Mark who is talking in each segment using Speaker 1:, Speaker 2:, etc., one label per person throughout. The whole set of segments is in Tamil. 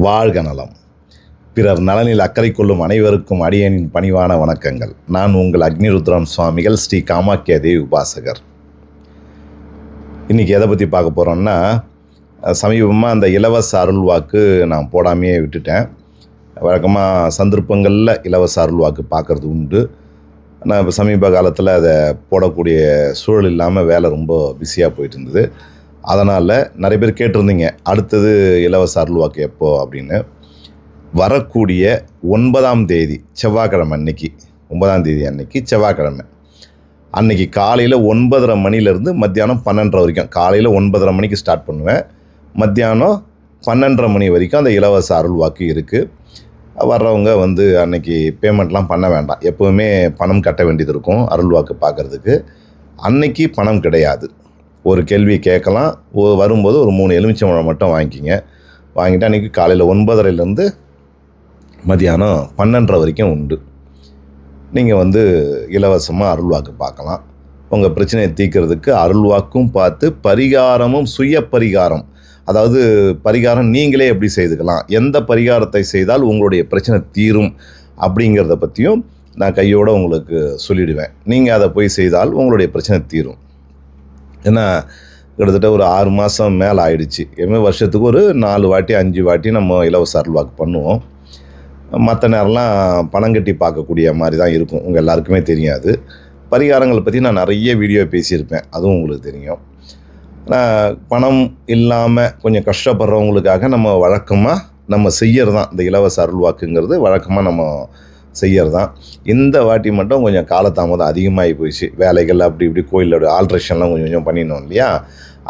Speaker 1: வாழ்க நலம் பிறர் நலனில் அக்கறை கொள்ளும் அனைவருக்கும் அடியனின் பணிவான வணக்கங்கள். நான் உங்கள் அக்னிருத்ரன் சுவாமிகள் ஸ்ரீ காமாக்கிய தேவி உபாசகர். இன்றைக்கி எதை பற்றி பார்க்க போகிறோம்னா சமீபமாக அந்த இலவச அருள்வாக்கு நான் போடாமையே விட்டுட்டேன். வழக்கமாக சந்தர்ப்பங்களில் இலவச அருள்வாக்கு பார்க்குறது உண்டு. நான் இப்போ சமீப காலத்தில் அதை போடக்கூடிய சூழல் இல்லாமல் வேலை ரொம்ப பிஸியாக போயிட்டு இருந்தது. அதனால் நிறைய பேர் கேட்டிருந்தீங்க அடுத்தது இலவச அருள்வாக்கு எப்போ அப்படின்னு. வரக்கூடிய ஒன்பதாம் தேதி செவ்வாய்க்கிழமை அன்னைக்கு ஒன்பதாம் தேதி அன்னைக்கு செவ்வாய்க்கிழமை. அன்னைக்கு காலையில் ஒன்பதரை மணிலேருந்து மத்தியானம் பன்னெண்டரை வரைக்கும் காலையில் ஒன்பதரை மணிக்கு ஸ்டார்ட் பண்ணுவேன். மத்தியானம் பன்னெண்டரை மணி வரைக்கும் அந்த இலவச அருள்வாக்கு இருக்குது வர்றவங்க வந்து அன்னைக்கு பேமெண்ட்லாம் பண்ண வேண்டாம். எப்போவுமே பணம் கட்ட வேண்டியது இருக்கும் அருள்வாக்கு பார்க்குறதுக்கு. அன்னைக்கு பணம் கிடையாது. ஒரு கேள்வி கேட்கலாம். வரும்போது ஒரு மூணு எலுமிச்சம்பழம் மட்டும் வாங்கிக்கிங்க. வாங்கிட்டு அன்றைக்கி காலையில் ஒன்பதரைலேருந்து மதியானம் பன்னெண்டரை வரைக்கும் உண்டு. நீங்கள் வந்து இலவசமாக அருள்வாக்கு பார்க்கலாம். உங்கள் பிரச்சனையை தீர்க்கறதுக்கு அருள்வாக்கும் பார்த்து பரிகாரமும் சுய பரிகாரம். அதாவது பரிகாரம் நீங்களே எப்படி செய்துக்கலாம்? எந்த பரிகாரத்தை செய்தால் உங்களுடைய பிரச்சனை தீரும்? அப்படிங்கிறத பற்றியும் நான் கையோடு உங்களுக்கு சொல்லிடுவேன். நீங்கள் அதை போய் செய்தால் உங்களுடைய பிரச்சனை தீரும். ஏன்னா கிட்டத்தட்ட ஒரு ஆறு மாதம் மேலே ஆயிடுச்சு. எப்பவுமே வருஷத்துக்கு ஒரு நாலு வாட்டி அஞ்சு வாட்டி நம்ம இலவச அருள்வாக்கு பண்ணுவோம். மற்ற நேரம்லாம் பணம் கட்டி பார்க்கக்கூடிய மாதிரி தான் இருக்கும். உங்கள் எல்லாருக்குமே தெரியாது. பரிகாரங்களை பற்றி நான் நிறைய வீடியோ பேசியிருப்பேன். அதுவும் உங்களுக்கு தெரியும். பணம் இல்லாமல் கொஞ்சம் கஷ்டப்படுறவங்களுக்காக நம்ம வழக்கமாக நம்ம செய்கிறது தான் இந்த இலவச அருள்வாக்குங்கிறது வழக்கமாக நம்ம செய்கிறது தான் இந்த வாட்டி மட்டும் கொஞ்சம் காலதாமதம் அதிகமாகி போயிடுச்சு. வேலைகள் அப்படி இப்படி கோயிலோட ஆல்ட்ரேஷன்லாம் கொஞ்சம் கொஞ்சம் பண்ணினோம் இல்லையா?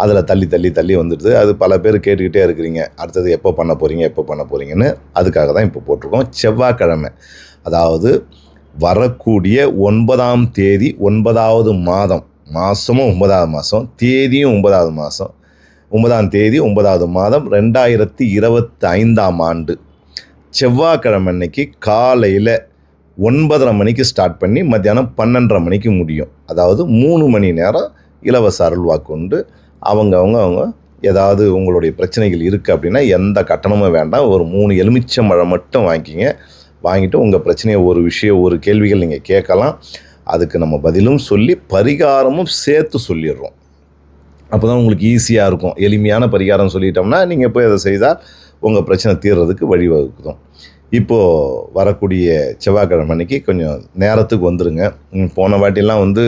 Speaker 1: அதில் தள்ளி தள்ளி தள்ளி வந்துடுது. அது பல பேர் கேட்டுக்கிட்டே இருக்கிறீங்க. அடுத்தது எப்போ பண்ண போகிறீங்க எப்போ பண்ண போகிறீங்கன்னு அதுக்காக தான் இப்போ போட்டிருக்கோம். செவ்வாய்க்கிழமை அதாவது வரக்கூடிய ஒன்பதாம் தேதி ஒன்பதாவது மாதம் மாதமும் ஒன்பதாவது மாதம் தேதியும் ஒன்பதாவது மாதம் ஒன்பதாம் தேதி ஒன்பதாவது மாதம் ரெண்டாயிரத்தி இருபத்தி ஐந்தாம் ஆண்டு. செவ்வாய்க்கிழமை அன்னைக்கு காலையில் ஒன்பதரை மணிக்கு ஸ்டார்ட் பண்ணி மத்தியானம் பன்னெண்டரை மணிக்கு முடியும். அதாவது மூணு மணி நேரம் இலவச அருள்வாக்கு உண்டு. அவங்க அவங்க அவங்க ஏதாவது உங்களுடைய பிரச்சனைகள் இருக்குது அப்படின்னா எந்த கட்டணமும் வேண்டாம். ஒரு மூணு எலுமிச்சம்பழம் மட்டும் வாங்கிக்கிங்க. வாங்கிட்டு உங்கள் பிரச்சனையை ஒரு விஷயம் ஒரு கேள்விகள் நீங்கள் கேட்கலாம். அதுக்கு நம்ம பதிலும் சொல்லி பரிகாரமும் சேர்த்து சொல்லிடுறோம். அப்போ தான் உங்களுக்கு ஈஸியாக இருக்கும். எளிமையான பரிகாரம் சொல்லிட்டோம்னா நீங்கள் போய் அதை செய்தால் உங்கள் பிரச்சனை தீர்றதுக்கு வழிவகுக்கும். இப்போது வரக்கூடிய செவ்வாய்க்கிழமை அன்னைக்கு கொஞ்சம் நேரத்துக்கு வந்துடுங்க போன வாட்டிலாம் வந்து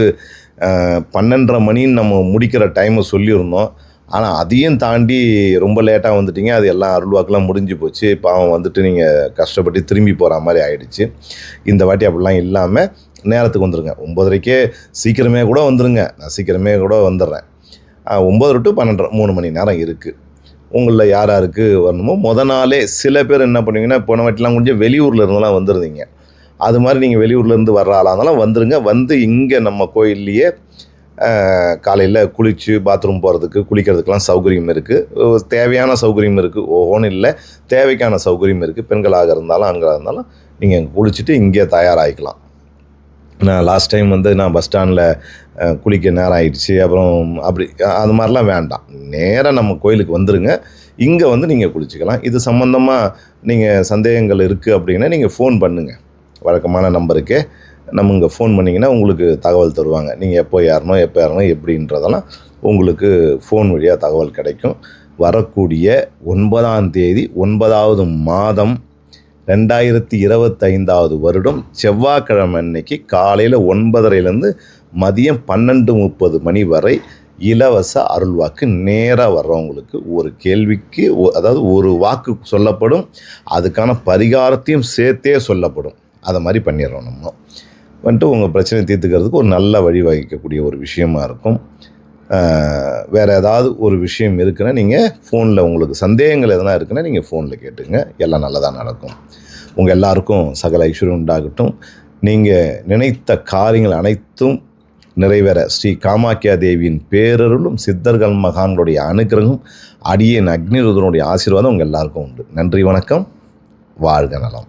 Speaker 1: பன்னெண்டரை மணின்னு நம்ம முடிக்கிற டைமை சொல்லியிருந்தோம். ஆனால் அதையும் தாண்டி ரொம்ப லேட்டாக வந்துட்டீங்க. அது எல்லாம் அருள்வாக்கெலாம் முடிஞ்சு போச்சு. பாவம் வந்துட்டு நீங்கள் கஷ்டப்பட்டு திரும்பி போகிற மாதிரி ஆயிடுச்சு. இந்த வாட்டி அப்படிலாம் இல்லாமல் நேரத்துக்கு வந்துடுங்க ஒம்பதரைக்கே சீக்கிரமே கூட வந்துடுங்க நான் சீக்கிரமே கூட வந்துடுறேன் ஒம்பது டு பன்னெண்டரை மூணு மணி நேரம் இருக்குது உங்களில் யார் யாருக்கு வரணுமோ முத நாளே சில பேர் என்ன பண்ணுவீங்கன்னா போன வாட்டிலாம் கொஞ்சம் வெளியூரில் இருந்தெல்லாம் வந்துருந்தீங்க. அது மாதிரி நீங்கள் வெளியூர்லேருந்து வர்ற ஆளாக இருந்தாலும் வந்துருங்க. வந்து இங்கே நம்ம கோயில்லையே காலையில் குளித்து பாத்ரூம் போகிறதுக்கு குளிக்கிறதுக்கெலாம் சௌகரியம் இருக்குது தேவையான சௌகரியம் இருக்குது ஓன்னு இல்லை. தேவைக்கான சௌகரியம் இருக்குது பெண்களாக இருந்தாலும் ஆண்களாக இருந்தாலும் நீங்கள் குளிச்சுட்டு இங்கே தயாராகிக்கலாம். நான் லாஸ்ட் டைம் வந்து நான் பஸ் ஸ்டாண்டில் குளிக்க நேரம் ஆயிடுச்சு. அப்புறம் அப்படி அது மாதிரிலாம் வேண்டாம். நேராக நம்ம கோயிலுக்கு வந்துடுங்க இங்கே வந்து நீங்கள் குளிச்சுக்கலாம். இது சம்மந்தமாக நீங்கள் சந்தேகங்கள் இருக்குது அப்படின்னா நீங்கள் ஃபோன் பண்ணுங்கள் வழக்கமான நம்பருக்கே. நம்ம இங்கே ஃபோன் பண்ணிங்கன்னா உங்களுக்கு தகவல் தருவாங்க. நீங்கள் எப்போ ஏறணும் எப்போ ஏறணும் எப்படின்றதெல்லாம் உங்களுக்கு ஃபோன் வழியாக தகவல் கிடைக்கும். வரக்கூடிய ஒன்பதாம் தேதி ஒன்பதாவது மாதம் ரெண்டாயிரத்தி இருபத்தைந்தாவது வருடம் செவ்வாய்க்கிழமை அன்னைக்கு காலையில் ஒன்பதரைலேருந்து மதியம் பன்னெண்டு முப்பது மணி வரை இலவச அருள்வாக்கு நேராக வர்றவங்களுக்கு ஒரு கேள்விக்கு ஒ- அதாவது ஒரு வாக்கு சொல்லப்படும். அதுக்கான பரிகாரத்தையும் சேர்த்தே சொல்லப்படும். அதை மாதிரி பண்ணிடுறோம் நம்ம. வந்துட்டு உங்கள் பிரச்சனை தீர்த்துக்கிறதுக்கு ஒரு நல்ல வழி வகிக்கக்கூடிய ஒரு விஷயமா இருக்கும். வேறு ஏதாவது ஒரு விஷயம் இருக்குன்னா நீங்கள் ஃபோனில் உங்களுக்கு சந்தேகங்கள் எதனா இருக்குன்னா நீங்கள் ஃபோனில் கேட்டுங்க. எல்லாம் நல்லதாக நடக்கும். உங்கள் எல்லாருக்கும் சகல ஐஸ்வர்யம் உண்டாகட்டும். நீங்கள் நினைத்த காரியங்கள் அனைத்தும் நிறைவேற ஸ்ரீ காமாக்கியா தேவியின் பேரருளும் சித்தர்கள் மகான்களுடைய அனுகிரகம் அடியேன் அக்னிருதனுடைய ஆசீர்வாதம் உங்கள் எல்லாருக்கும் உண்டு. நன்றி வணக்கம். வாழ்க நலம்.